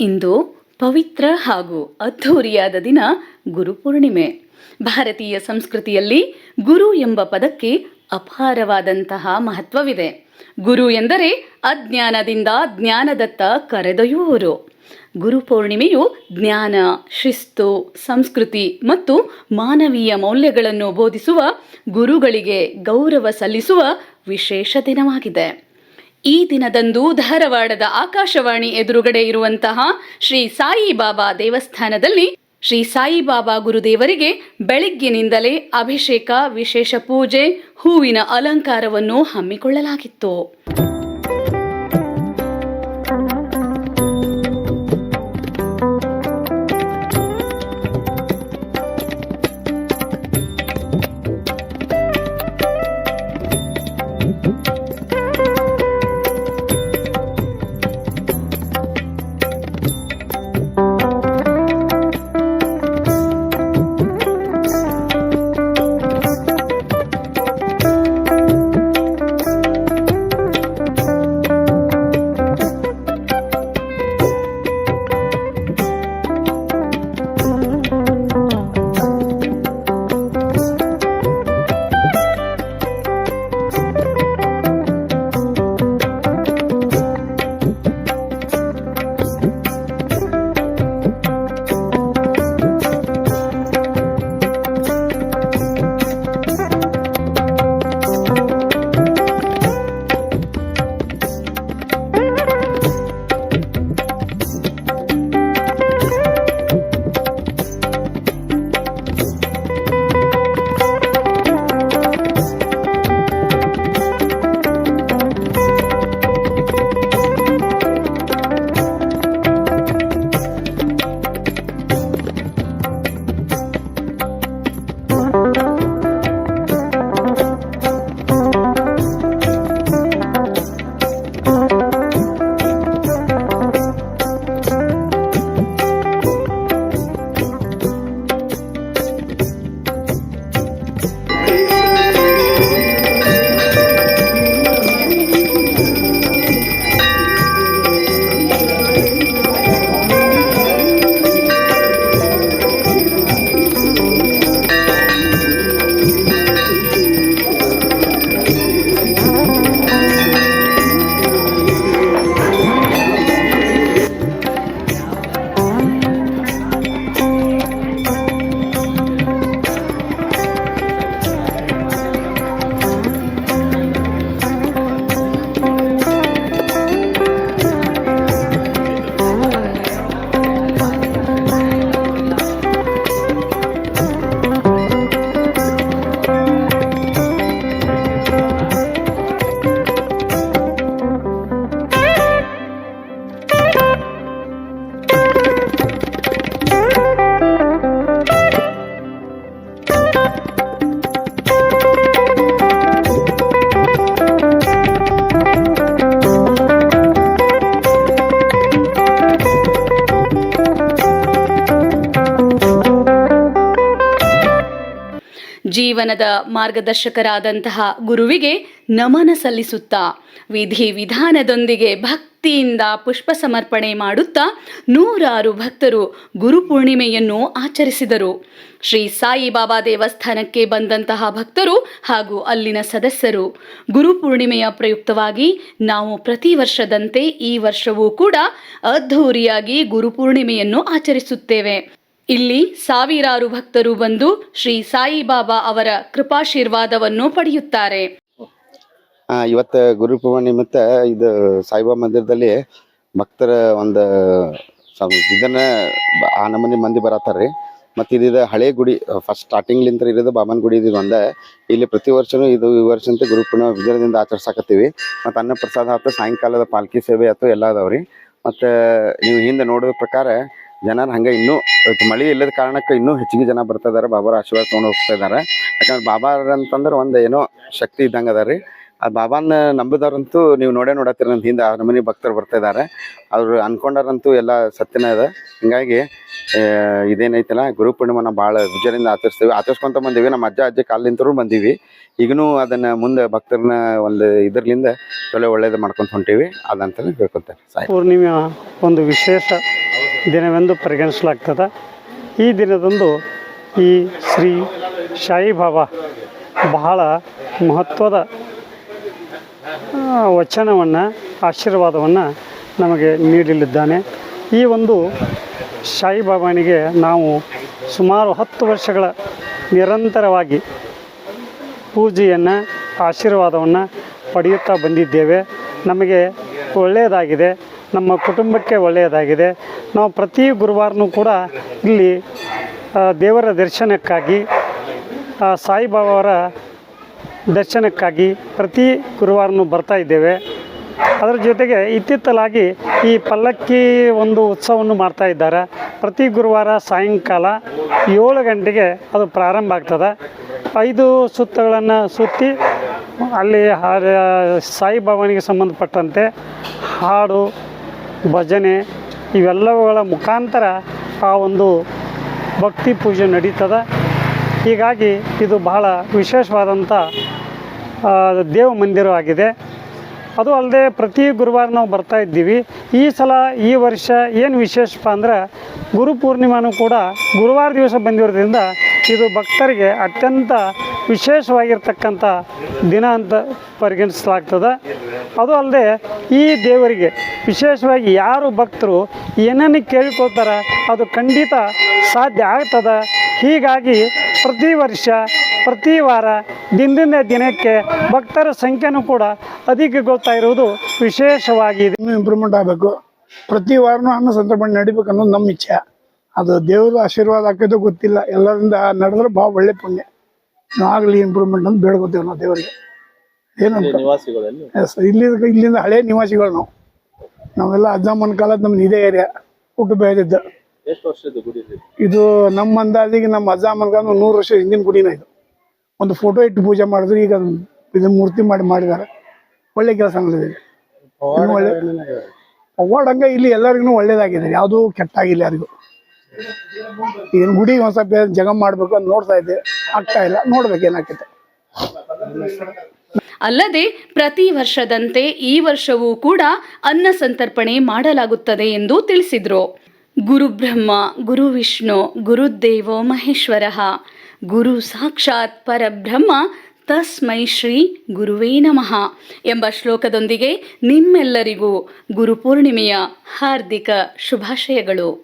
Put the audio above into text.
ಇಂದು ಪವಿತ್ರ ಹಾಗೂ ಅದ್ಧೂರಿಯಾದ ದಿನ ಗುರುಪೂರ್ಣಿಮೆ ಭಾರತೀಯ ಸಂಸ್ಕೃತಿಯಲ್ಲಿ ಗುರು ಎಂಬ ಪದಕ್ಕೆ ಅಪಾರವಾದಂತಹ ಮಹತ್ವವಿದೆ. ಗುರು ಎಂದರೆ ಅಜ್ಞಾನದಿಂದ ಜ್ಞಾನದತ್ತ ಕರೆದೊಯ್ಯುವವರು. ಗುರುಪೂರ್ಣಿಮೆಯು ಜ್ಞಾನ, ಶಿಸ್ತು, ಸಂಸ್ಕೃತಿ ಮತ್ತು ಮಾನವೀಯ ಮೌಲ್ಯಗಳನ್ನು ಬೋಧಿಸುವ ಗುರುಗಳಿಗೆ ಗೌರವ ಸಲ್ಲಿಸುವ ವಿಶೇಷ ದಿನವಾಗಿದೆ. ಈ ದಿನದಂದು ಧಾರವಾಡದ ಆಕಾಶವಾಣಿ ಎದುರುಗಡೆ ಇರುವಂತಹ ಶ್ರೀ ಸಾಯಿಬಾಬಾ ದೇವಸ್ಥಾನದಲ್ಲಿ ಶ್ರೀ ಸಾಯಿಬಾಬಾ ಗುರುದೇವರಿಗೆ ಬೆಳಿಗ್ಗಿನಿಂದಲೇ ಅಭಿಷೇಕ, ವಿಶೇಷ ಪೂಜೆ, ಹೂವಿನ ಅಲಂಕಾರವನ್ನು ಹಮ್ಮಿಕೊಳ್ಳಲಾಗಿತ್ತು. ಜೀವನದ ಮಾರ್ಗದರ್ಶಕರಾದಂತಹ ಗುರುವಿಗೆ ನಮನ ಸಲ್ಲಿಸುತ್ತಾ, ವಿಧಿ ವಿಧಾನದೊಂದಿಗೆ ಭಕ್ತಿಯಿಂದ ಪುಷ್ಪ ಸಮರ್ಪಣೆ ಮಾಡುತ್ತಾ ನೂರಾರು ಭಕ್ತರು ಗುರುಪೂರ್ಣಿಮೆಯನ್ನು ಆಚರಿಸಿದರು. ಶ್ರೀ ಸಾಯಿಬಾಬಾ ದೇವಸ್ಥಾನಕ್ಕೆ ಬಂದಂತಹ ಭಕ್ತರು ಹಾಗೂ ಅಲ್ಲಿನ ಸದಸ್ಯರು. ಗುರುಪೂರ್ಣಿಮೆಯ ಪ್ರಯುಕ್ತವಾಗಿ ನಾವು ಪ್ರತಿ ವರ್ಷದಂತೆ ಈ ವರ್ಷವೂ ಕೂಡ ಅದ್ಧೂರಿಯಾಗಿ ಗುರುಪೂರ್ಣಿಮೆಯನ್ನು ಆಚರಿಸುತ್ತೇವೆ. ಇಲ್ಲಿ ಸಾವಿರಾರು ಭಕ್ತರು ಬಂದು ಶ್ರೀ ಸಾಯಿಬಾಬಾ ಅವರ ಕೃಪಾಶೀರ್ವಾದವನ್ನು ಪಡೆಯುತ್ತಾರೆ. ಇವತ್ತು ಗುರು ನಿಮಿತ್ತ ಇದು ಸಾಯಿಬಾಬಾ ಮಂದಿರದಲ್ಲಿ ಭಕ್ತರ ಒಂದು ಇದನ್ನ ಆ ನಮೂನಿ ಮಂದಿ ಬರತ್ತಾರ್ರಿ. ಮತ್ತು ಇದು ಹಳೆ ಗುಡಿ ಫಸ್ಟ್ ಸ್ಟಾರ್ಟಿಂಗ್ಲಿಂತ ಇರೋದು ಬಾಬನ ಗುಡಿ ಇದು ಒಂದ. ಇಲ್ಲಿ ಪ್ರತಿ ವರ್ಷನೂ ಇದು ಈ ವರ್ಷ ಅಂತ ಗುರು ಪೂರ್ಣಿಮೆ ವಿಜೃಂಭಣೆಯಿಂದ ಆಚರಿಸಾಕತ್ತೀವಿ. ಮತ್ತು ಅನ್ನ ಪ್ರಸಾದ ಆಯ್ತು ಸಾಯಂಕಾಲದ ಪಾಲ್ಕಿ ಸೇವೆ ಆಯ್ತು ಎಲ್ಲ ಅದಾವ್ರಿ. ಮತ್ತು ನೀವು ಹಿಂದೆ ನೋಡಿದ ಪ್ರಕಾರ ಜನರು ಹಂಗೆ ಇನ್ನೂ ಮಳೆ ಇಲ್ಲದ ಕಾರಣಕ್ಕೆ ಇನ್ನೂ ಹೆಚ್ಚಿಗೆ ಜನ ಬರ್ತಾ ಇದಾರೆ, ಬಾಬಾರ ಆಶೀರ್ವಾದ ತೊಗೊಂಡು ಹೋಗ್ತಾ ಇದ್ದಾರೆ ಯಾಕಂದ್ರೆ ಬಾಬಾರ ಅಂತಂದ್ರೆ ಒಂದು ಏನೋ ಶಕ್ತಿ ಇದ್ದಂಗೆ ಅದ ರೀ. ಆ ಬಾಬಾನ ನಂಬಿದವ್ರಂತೂ ನೀವು ನೋಡೇ ನೋಡತ್ತೀರ ನನ್ನ ಹಿಂದೆ ಆ ಮನೆ ಭಕ್ತರು ಬರ್ತಾ ಇದ್ದಾರೆ ಅವ್ರು ಅನ್ಕೊಂಡಾರಂತೂ ಎಲ್ಲ ಸತ್ಯನೇ ಇದೆ ಹಿಂಗಾಗಿ ಇದೇನೈತಲ್ಲ, ಗುರು ಪೂರ್ಣಿಮನ ಭಾಳ ವಿಜಯದಿಂದ ಆಚರಿಸ್ತೀವಿ. ಆಚರಿಸ್ಕೊಂತ ಬಂದೀವಿ, ನಮ್ಮ ಅಜ್ಜ ಅಜ್ಜಿ ಕಾಲಿಂತರೂ ಬಂದೀವಿ. ಈಗನೂ ಅದನ್ನ ಮುಂದೆ ಭಕ್ತರನ್ನ ಒಂದು ಇದರ್ಲಿಂದ ಚಲೋ ಒಳ್ಳೇದು ಮಾಡ್ಕೊಂತ ಹೊಂಟೀವಿ. ಅದಂತಲೇ ಹೇಳ್ಕೊತಾರೆ ಸಾಯಿ. ಪೂರ್ಣಿಮೆಯ ಒಂದು ವಿಶೇಷ. ದಿನವೆಂದು ಪರಿಗಣಿಸಲಾಗ್ತದೆ. ಈ ದಿನದಂದು ಈ ಶ್ರೀ ಶಾಯಿ ಬಾಬಾ ಬಹಳ ಮಹತ್ವದ ವಚನವನ್ನು, ಆಶೀರ್ವಾದವನ್ನು ನಮಗೆ ನೀಡಲಿದ್ದಾನೆ. ಈ ಒಂದು ಶಾಯಿ ಬಾಬಾನಿಗೆ ನಾವು ಸುಮಾರು ಹತ್ತು ವರ್ಷಗಳ ನಿರಂತರವಾಗಿ ಪೂಜೆಯನ್ನು, ಆಶೀರ್ವಾದವನ್ನು ಪಡೆಯುತ್ತಾ ಬಂದಿದ್ದೇವೆ. ನಮಗೆ ಒಳ್ಳೆಯದಾಗಿದೆ. ನಮ್ಮ ಕುಟುಂಬಕ್ಕೆ ಒಳ್ಳೆಯದಾಗಿದೆ. ನಾವು ಪ್ರತಿ ಗುರುವಾರನೂ ಕೂಡ ಇಲ್ಲಿ ದೇವರ ದರ್ಶನಕ್ಕಾಗಿ ಸಾಯಿಬಾಬಾವರ ದರ್ಶನಕ್ಕಾಗಿ ಪ್ರತಿ ಗುರುವಾರನೂ ಬರ್ತಾ ಇದ್ದೇವೆ. ಅದರ ಜೊತೆಗೆ ಇತ್ತಿತ್ತಲಾಗಿ ಈ ಪಲ್ಲಕ್ಕಿ ಒಂದು ಉತ್ಸವವನ್ನು ಮಾಡ್ತಾ ಇದ್ದಾರೆ. ಪ್ರತಿ ಗುರುವಾರ ಸಾಯಂಕಾಲ ಏಳು ಗಂಟೆಗೆ ಅದು ಪ್ರಾರಂಭ ಆಗ್ತದೆ. ಐದು ಸುತ್ತಗಳನ್ನು ಸುತ್ತಿ ಅಲ್ಲಿ ಸಾಯಿಬಾಬನಿಗೆ ಸಂಬಂಧಪಟ್ಟಂತೆ ಹಾಡು, ಭಜನೆ ಇವೆಲ್ಲವುಗಳ ಮುಖಾಂತರ ಆ ಒಂದು ಭಕ್ತಿ ಪೂಜೆ ನಡೀತದೆ. ಹೀಗಾಗಿ ಇದು ಬಹಳ ವಿಶೇಷವಾದಂಥ ದೇವ ಮಂದಿರವಾಗಿದೆ ಅದು ಅಲ್ಲದೆ ಪ್ರತಿ ಗುರುವಾರ ನಾವು ಬರ್ತಾ ಇದ್ದೀವಿ. ಈ ಸಲ ಈ ವರ್ಷ ಏನು ವಿಶೇಷಪ್ಪ ಅಂದ್ರೆ ಗುರು ಪೂರ್ಣಿಮಾನು ಕೂಡ ಗುರುವಾರ ದಿವಸ ಬಂದಿರೋದ್ರಿಂದ ಇದು ಭಕ್ತರಿಗೆ ಅತ್ಯಂತ ವಿಶೇಷವಾಗಿರ್ತಕ್ಕಂಥ ದಿನ ಅಂತ ಪರಿಗಣಿಸಲಾಗ್ತದೆ. ಅದು ಅಲ್ಲದೆ ಈ ದೇವರಿಗೆ ವಿಶೇಷವಾಗಿ ಯಾರು ಭಕ್ತರು ಏನನ್ನು ಕೇಳ್ಕೊಳ್ತಾರ ಅದು ಖಂಡಿತ ಸಾಧ್ಯ ಆಗ್ತದ. ಹೀಗಾಗಿ ಪ್ರತಿ ವರ್ಷ, ಪ್ರತಿ ವಾರ ದಿನದಿಂದ ದಿನಕ್ಕೆ ಭಕ್ತರ ಸಂಖ್ಯೆನೂ ಕೂಡ ಅಧಿಕ ಗೊತ್ತಾ ಇರುವುದು ವಿಶೇಷವಾಗಿದೆ. ಇನ್ನೂ ಇಂಪ್ರೂವ್ಮೆಂಟ್ ಆಗಬೇಕು. ಪ್ರತಿ ವಾರನೂ ಅನ್ನ ಸಂತರ್ಪಣೆ ನಡಿಬೇಕು ಅನ್ನೋದು ನಮ್ಮ ಇಚ್ಛೆ. ಅದು ದೇವರ ಆಶೀರ್ವಾದ ಆಕೈತೋ ಗೊತ್ತಿಲ್ಲ. ಎಲ್ಲರಿಂದ ನಡೆದ್ರೆ ಭಾಳ ಒಳ್ಳೆ ಪುಣ್ಯ. ಆಗಲಿ ಇಂಪ್ರೂವ್ಮೆಂಟ್ ಅಂತ ಬೇಡ್ಕೋತೇವೆ ನಾವು ದೇವರಿಗೆ. ಏನಂತ? ಎಸ್ ಇಲ್ಲಿ ಇಲ್ಲಿಂದ ಹಳೆ ನಿವಾಸಿಗಳು ನಾವು. ನಾವೆಲ್ಲ ಅಜ್ಜಮ್ಮನ ಕಾಲದ ನಮ್ದು ಇದೇ ಏರಿಯಾ ಹುಟ್ಟು ಬೆಳೆದಿದ್ದ. ಇದು? ನಮ್ಮ ಅಂದಾಜಿಗೆ ನಮ್ಮ ಅಜ್ಜಮ್ಮನ ಕಾಲ ನೂರು ವರ್ಷ ಹಿಂದಿನ ಗುಡಿನ ಇದು. ಒಂದು ಫೋಟೋ ಇಟ್ಟು ಪೂಜೆ ಮಾಡಿದ್ರು ಈಗ ಅದನ್ನ ಇದು ಮೂರ್ತಿ ಮಾಡಿ ಮಾಡಿದ್ದಾರೆ. ಒಳ್ಳೆ ಕೆಲಸ ನಡೆದಿದೆ. ಒಳ್ಳೆ ಅವಾರ್ಡ್ ಹಂಗ ಇಲ್ಲಿ ಎಲ್ಲರಿಗೂ ಒಳ್ಳೇದಾಗಿದೆ. ಯಾವುದೂ ಕೆಟ್ಟಾಗಿಲ್ಲ ಯಾರಿಗೂ. ಏನು ಗುಡಿ ಒಂದ್ ಸ್ವಲ್ಪ ಜಗ ಮಾಡ್ಬೇಕು ಅಂತ ನೋಡ್ತಾ ಇದ್ದೆ. ಆಗ್ತಾ ಇಲ್ಲ. ನೋಡ್ಬೇಕು ಏನಾಗ್ತೈತೆ. ಅಲ್ಲದೆ ಪ್ರತಿ ವರ್ಷದಂತೆ ಈ ವರ್ಷವೂ ಕೂಡ ಅನ್ನ ಸಂತರ್ಪಣೆ ಮಾಡಲಾಗುತ್ತದೆ ಎಂದು ತಿಳಿಸಿದರು. ಗುರುಬ್ರಹ್ಮ ಗುರು ವಿಷ್ಣು ಗುರುದೇವೋ ಮಹೇಶ್ವರ. ಗುರು ಸಾಕ್ಷಾತ್ ಪರಬ್ರಹ್ಮ ತಸ್ಮೈ ಶ್ರೀ ಗುರುವೇ ನಮಃ ಎಂಬ ಶ್ಲೋಕದೊಂದಿಗೆ ನಿಮ್ಮೆಲ್ಲರಿಗೂ ಗುರುಪೂರ್ಣಿಮೆಯ ಹಾರ್ದಿಕ ಶುಭಾಶಯಗಳು.